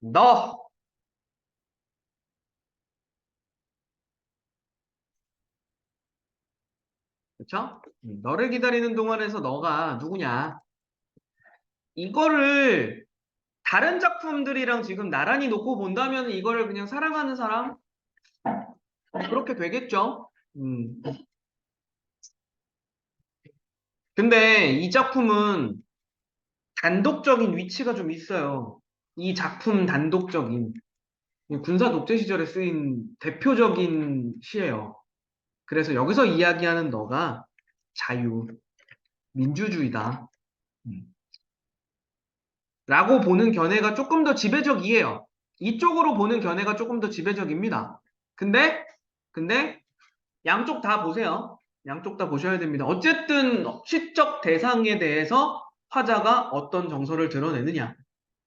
너. 음, 너를 기다리는 동안에서 너가 누구냐? 이거를 다른 작품들이랑 지금 나란히 놓고 본다면 이거를 그냥 사랑하는 사람? 그렇게 되겠죠? 음. 근데 이 작품은 단독적인 위치가 좀 있어요. 이 작품 단독적인 군사 독재 시절에 쓰인 대표적인 시예요. 그래서 여기서 이야기하는 너가 자유, 민주주의다. 음. 라고 보는 견해가 조금 더 지배적이에요. 이쪽으로 보는 견해가 조금 더 지배적입니다. 근데, 근데, 양쪽 다 보세요. 양쪽 다 보셔야 됩니다. 어쨌든, 시적 대상에 대해서 화자가 어떤 정서를 드러내느냐.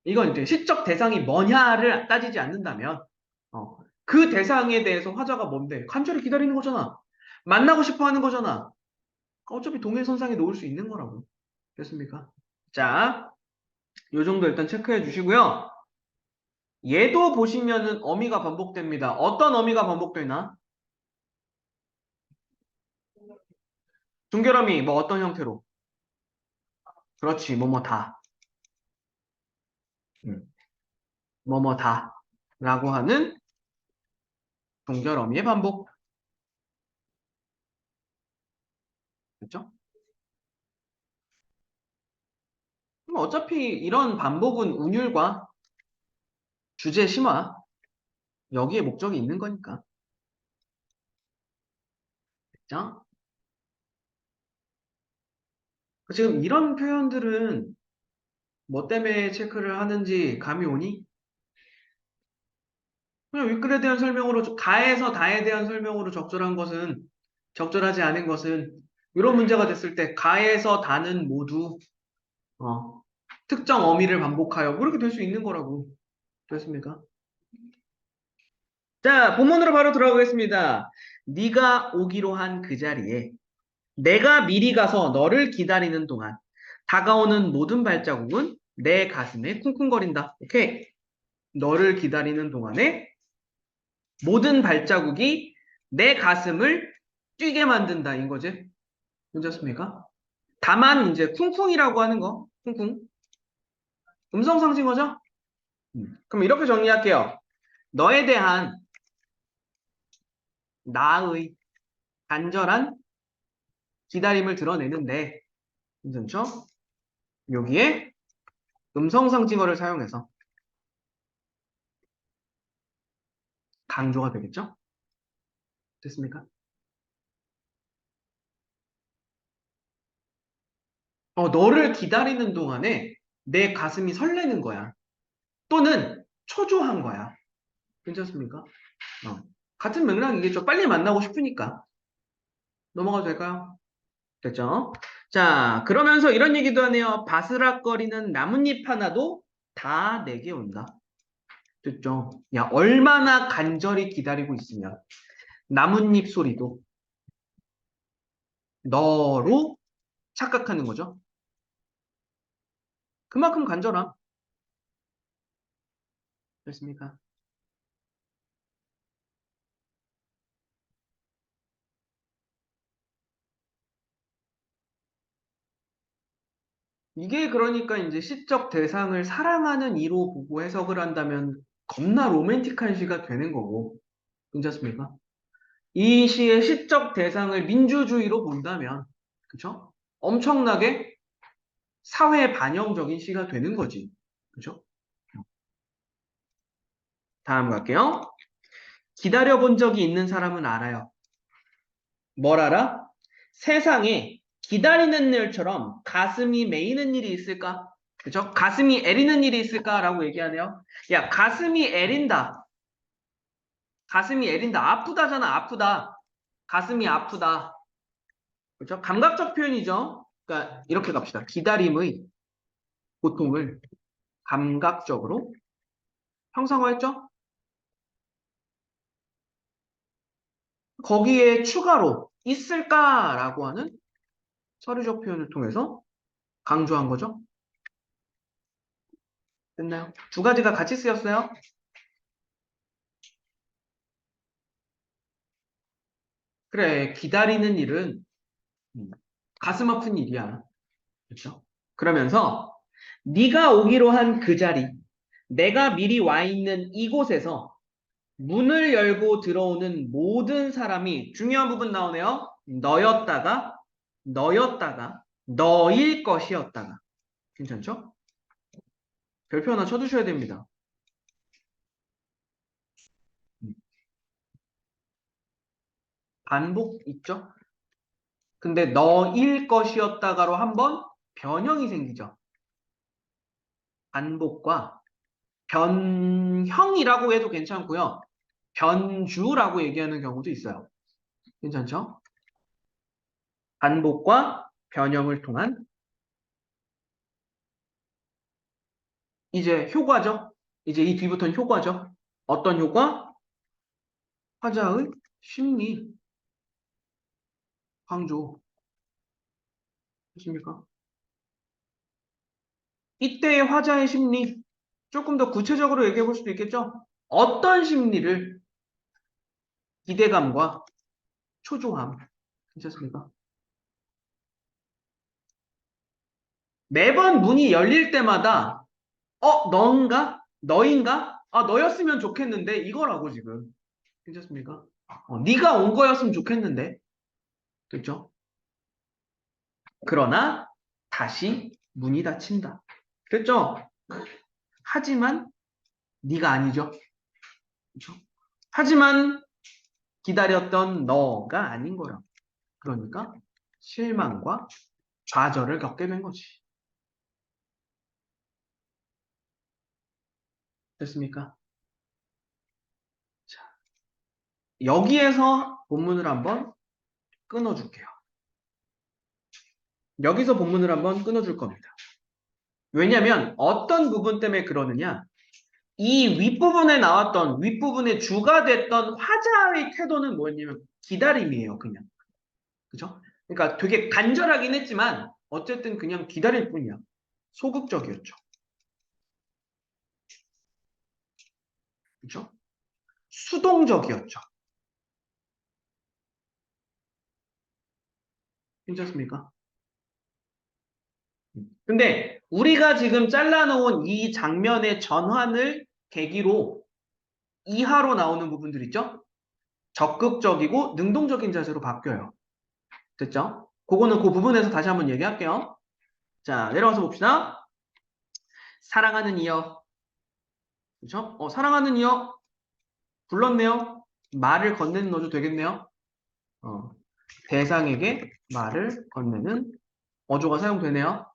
이건 이제 시적 대상이 뭐냐를 따지지 않는다면, 어, 그 대상에 대해서 화자가 뭔데? 간절히 기다리는 거잖아. 만나고 싶어 하는 거잖아. 어차피 동일선상에 놓을 수 있는 거라고. 됐습니까? 자, 요 정도 일단 체크해 주시고요. 얘도 보시면은 어미가 반복됩니다. 어떤 어미가 반복되나? 중결어미 뭐 어떤 형태로? 그렇지, 뭐 뭐 다. 음. 뭐뭐 다. 라고 하는 동결 어미의 반복. 그렇죠? 어차피 이런 반복은 운율과 주제 심화 여기에 목적이 있는 거니까. 됐죠? 지금 이런 표현들은 뭐 때문에 체크를 하는지 감이 오니? 그냥 윗글에 대한 설명으로 가에서 다에 대한 설명으로 적절한 것은 적절하지 않은 것은 이런 문제가 됐을 때 가에서 다는 모두 어, 특정 어미를 반복하여 그렇게 될 수 있는 거라고 됐습니까? 자 본문으로 바로 들어가겠습니다. 네가 오기로 한 그 자리에 내가 미리 가서 너를 기다리는 동안 다가오는 모든 발자국은 내 가슴에 쿵쿵거린다. 오케이. 너를 기다리는 동안에 모든 발자국이 내 가슴을 뛰게 만든다. 인 거지. 괜찮습니까? 다만 이제 쿵쿵이라고 하는 거. 쿵쿵. 음성 상징어죠? 음. 그럼 이렇게 정리할게요. 너에 대한 나의 간절한 기다림을 드러내는데 괜찮죠? 여기에 음성 상징어를 사용해서 강조가 되겠죠? 됐습니까? 어, 너를 기다리는 동안에 내 가슴이 설레는 거야. 또는 초조한 거야. 괜찮습니까? 어. 같은 맥락이겠죠. 빨리 만나고 싶으니까. 넘어가도 될까요? 됐죠? 자, 그러면서 이런 얘기도 하네요. 바스락거리는 나뭇잎 하나도 다 내게 온다. 됐죠? 야, 얼마나 간절히 기다리고 있으면 나뭇잎 소리도 너로 착각하는 거죠. 그만큼 간절함. 됐습니까? 이게 그러니까 이제 시적 대상을 사랑하는 이로 보고 해석을 한다면 겁나 로맨틱한 시가 되는 거고. 괜찮습니까? 이 시의 시적 대상을 민주주의로 본다면, 그쵸? 엄청나게 사회 반영적인 시가 되는 거지. 그죠? 다음 갈게요. 기다려본 적이 있는 사람은 알아요. 뭘 알아? 세상에 기다리는 일처럼 가슴이 메이는 일이 있을까? 그죠? 가슴이 애리는 일이 있을까라고 얘기하네요. 야, 가슴이 애린다. 가슴이 애린다. 아프다잖아, 아프다. 가슴이 아프다. 그죠? 감각적 표현이죠. 그러니까 이렇게 갑시다. 기다림의 고통을 감각적으로 형상화했죠? 거기에 추가로 있을까라고 하는 서류적 표현을 통해서 강조한 거죠. 됐나요? 두 가지가 같이 쓰였어요? 그래, 기다리는 일은 음, 가슴 아픈 일이야. 그렇죠? 그러면서 네가 오기로 한 그 자리, 내가 미리 와 있는 이곳에서 문을 열고 들어오는 모든 사람이 중요한 부분 나오네요. 너였다가, 너였다가, 너일 것이었다가. 괜찮죠? 별표 하나 쳐두셔야 됩니다. 반복 있죠? 근데 너일 것이었다가로 한번 변형이 생기죠. 반복과 변형이라고 해도 괜찮고요. 변주라고 얘기하는 경우도 있어요. 괜찮죠? 반복과 변형을 통한 이제 효과죠. 이제 이 뒤부터는 효과죠. 어떤 효과? 화자의 심리 강조. 되십니까? 이때의 화자의 심리 조금 더 구체적으로 얘기해 볼 수도 있겠죠? 어떤 심리를 기대감과 초조함 괜찮습니까? 매번 문이 열릴 때마다 어 넌가? 너인가? 아 너였으면 좋겠는데 이거라고 지금 괜찮습니까? 어, 네가 온 거였으면 좋겠는데 됐죠? 그러나 다시 문이 닫힌다. 됐죠? 하지만 네가 아니죠. 그렇죠? 하지만 기다렸던 너가 아닌 거라. 그러니까 실망과 좌절을 겪게 된 거지. 됐습니까? 자, 여기에서 본문을 한번 끊어줄게요. 여기서 본문을 한번 끊어줄 겁니다. 왜냐하면 어떤 부분 때문에 그러느냐? 이 윗부분에 나왔던 윗부분에 주가 됐던 화자의 태도는 뭐였냐면 기다림이에요, 그냥. 그죠? 그러니까 되게 간절하긴 했지만 어쨌든 그냥 기다릴 뿐이야. 소극적이었죠. 그죠? 수동적이었죠. 괜찮습니까? 근데 우리가 지금 잘라놓은 이 장면의 전환을 계기로 이하로 나오는 부분들 있죠? 적극적이고 능동적인 자세로 바뀌어요. 됐죠? 그거는 그 부분에서 다시 한번 얘기할게요. 자, 내려와서 봅시다. 사랑하는 이여. 그죠? 어, 사랑하는 이여. 불렀네요. 말을 건네는 넣어도 되겠네요. 어, 대상에게 말을 건네는 어조가 사용되네요.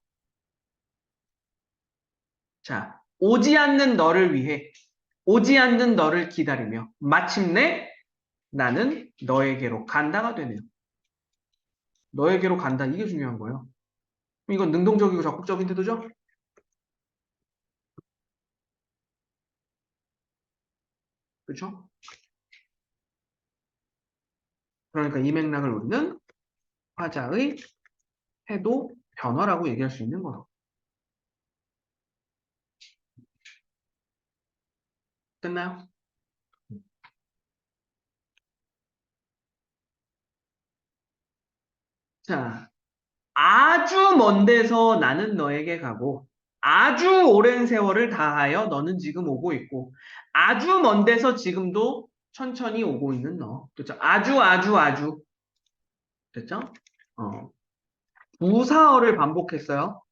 자, 오지 않는 너를 위해 오지 않는 너를 기다리며 마침내 나는 너에게로 간다가 되네요. 너에게로 간다 이게 중요한 거예요. 이건 능동적이고 적극적인 태도죠? 그렇죠? 그러니까 이 맥락을 우리는 화자의 태도 변화라고 얘기할 수 있는 거로. 됐나요? 자, 아주 먼 데서 나는 너에게 가고 아주 오랜 세월을 다하여 너는 지금 오고 있고 아주 먼 데서 지금도 천천히 오고 있는 너. 됐죠? 아주 아주 아주 됐죠? 어. 부사어를 반복했어요.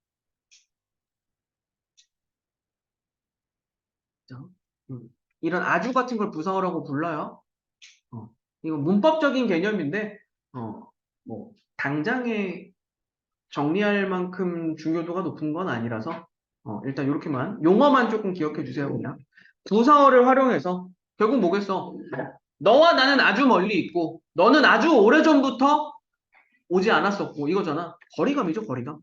그죠? 음. 이런 아주 같은 걸 부사어라고 불러요. 어. 이건 문법적인 개념인데 어. 뭐 당장에 정리할 만큼 중요도가 높은 건 아니라서 어, 일단 이렇게만 용어만 조금 기억해 주세요 그냥. 부사어를 활용해서 결국 뭐겠어? 너와 나는 아주 멀리 있고 너는 아주 오래전부터 오지 않았었고 이거잖아. 거리감이죠 거리감?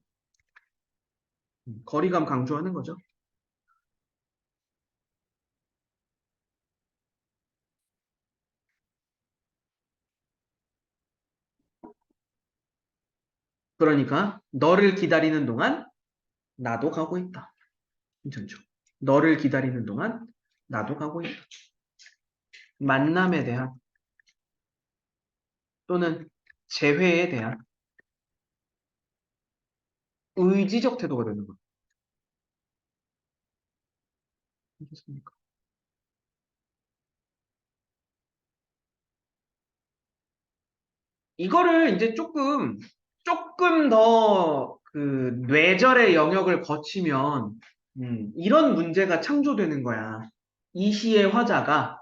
음, 거리감 강조하는 거죠. 그러니까 너를 기다리는 동안 나도 가고 있다 괜찮죠 너를 기다리는 동안 나도 가고 있다. 만남에 대한 또는 재회에 대한 의지적 태도가 되는 거예요. 알겠습니까? 이거를 이제 조금 조금 더 그 뇌절의 영역을 거치면 음, 이런 문제가 창조되는 거야. 이시의 화자가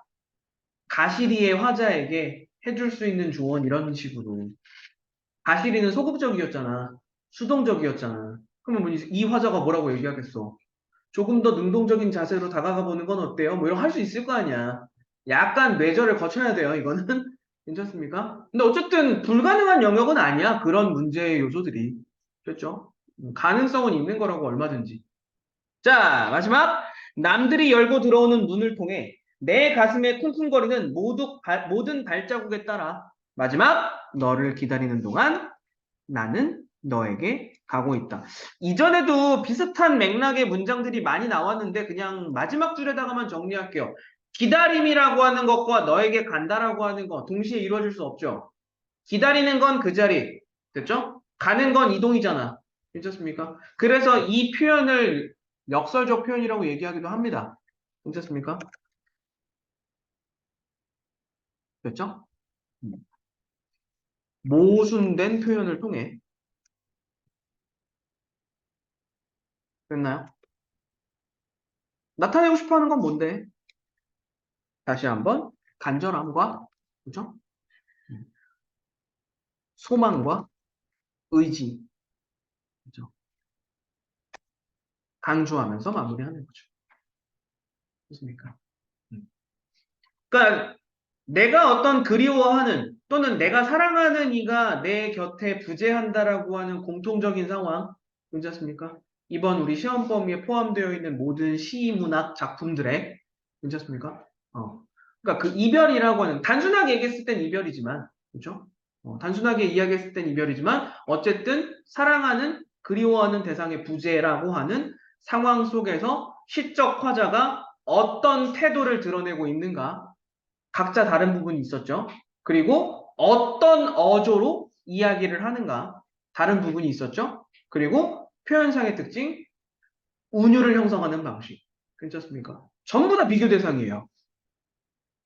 가시리의 화자에게 해줄 수 있는 조언 이런 식으로. 가시리는 소극적이었잖아. 수동적이었잖아. 그러면 뭐이 화자가 뭐라고 얘기하겠어? 조금 더 능동적인 자세로 다가가 보는 건 어때요? 뭐 이런 거할수 있을 거 아니야. 약간 뇌절을 거쳐야 돼요, 이거는. 괜찮습니까? 근데 어쨌든 불가능한 영역은 아니야. 그런 문제의 요소들이. 됐죠? 음, 가능성은 있는 거라고 얼마든지. 자, 마지막. 남들이 열고 들어오는 문을 통해 내 가슴에 쿵쿵거리는 모두 발- 모든 발자국에 따라 마지막 너를 기다리는 동안 나는 너에게 가고 있다. 이전에도 비슷한 맥락의 문장들이 많이 나왔는데 그냥 마지막 줄에다가만 정리할게요. 기다림이라고 하는 것과 너에게 간다라고 하는 것 동시에 이루어질 수 없죠. 기다리는 건 그 자리. 됐죠? 가는 건 이동이잖아. 괜찮습니까? 그래서 이 표현을 역설적 표현이라고 얘기하기도 합니다. 괜찮습니까? 됐죠? 음. 모순된 표현을 통해 됐나요? 나타내고 싶어 하는 건 뭔데? 다시 한번 간절함과 그죠? 음. 소망과 의지 그죠? 강조하면서 마무리하는 거죠. 됐습니까? 음. 그러니까 내가 어떤 그리워하는 또는 내가 사랑하는 이가 내 곁에 부재한다라고 하는 공통적인 상황 괜찮습니까? 이번 우리 시험 범위에 포함되어 있는 모든 시문학 작품들에 괜찮습니까? 어. 그러니까 그 이별이라고 하는 단순하게 얘기했을 땐 이별이지만 그렇죠? 어, 단순하게 이야기했을 땐 이별이지만 어쨌든 사랑하는 그리워하는 대상의 부재라고 하는 상황 속에서 시적 화자가 어떤 태도를 드러내고 있는가 각자 다른 부분이 있었죠. 그리고 어떤 어조로 이야기를 하는가 다른 부분이 있었죠. 그리고 표현상의 특징 운율을 형성하는 방식 괜찮습니까? 전부 다 비교 대상이에요.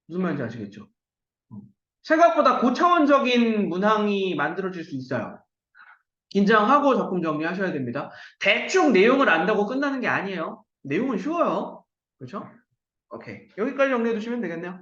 무슨 말인지 아시겠죠? 어. 생각보다 고차원적인 문항이 만들어질 수 있어요. 긴장하고 작품 정리하셔야 됩니다. 대충 내용을 안다고 끝나는 게 아니에요. 내용은 쉬워요. 그렇죠? 오케이. 여기까지 정리해 두시면 되겠네요.